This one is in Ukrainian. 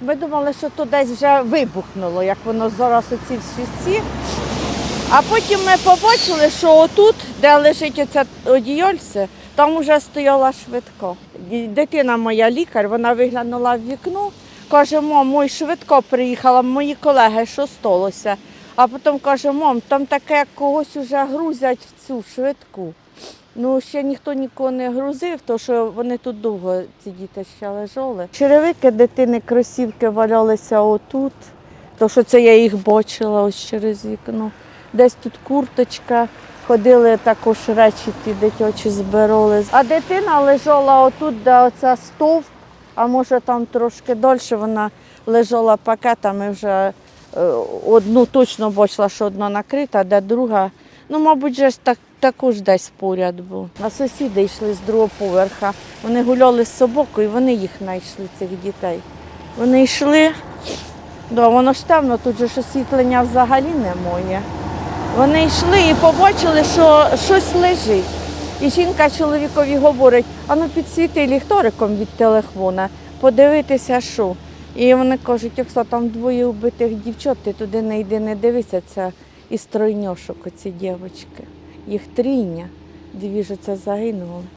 Ми думали, що то десь вже вибухнуло, як воно зараз оці всі. А потім ми побачили, що отут, де лежить оце одіяльце, там вже стояла швидко. Ді- Дитина моя лікар, вона виглянула в вікно, каже, мам, мой швидко приїхала, мої колеги, що сталося. А потім каже, мам, там таке когось вже грузять в цю швидку. Ну, ще ніхто нікого не грузив, тому що вони тут довго, ці діти ще лежали. Черевики дитини, кросівки валялися отут, тому що це я їх бачила ось через вікно. Десь тут курточка, ходили також речі ті дитячі збирали. А дитина лежала отут, де оця стовп, а може там трошки далі вона лежала пакетами вже е, одну точно бачила, що одна накрита, де друга. Ну, мабуть, же ж так, також десь поряд був. А сусіди йшли з другого поверха. Вони гуляли з собакою, вони їх знайшли, цих дітей. Вони йшли, да, воно ж темно, тут же ж освітлення взагалі немає. Вони йшли і побачили, що щось лежить. І жінка чоловікові говорить, а ну підсвіти ліхториком від телефона, подивитися, що. І вони кажуть, якщо там двоє вбитих дівчат, ти туди не йди, не дивися, це із тройньошок оці дівчатки. Їх трійня, дві ж це загинули.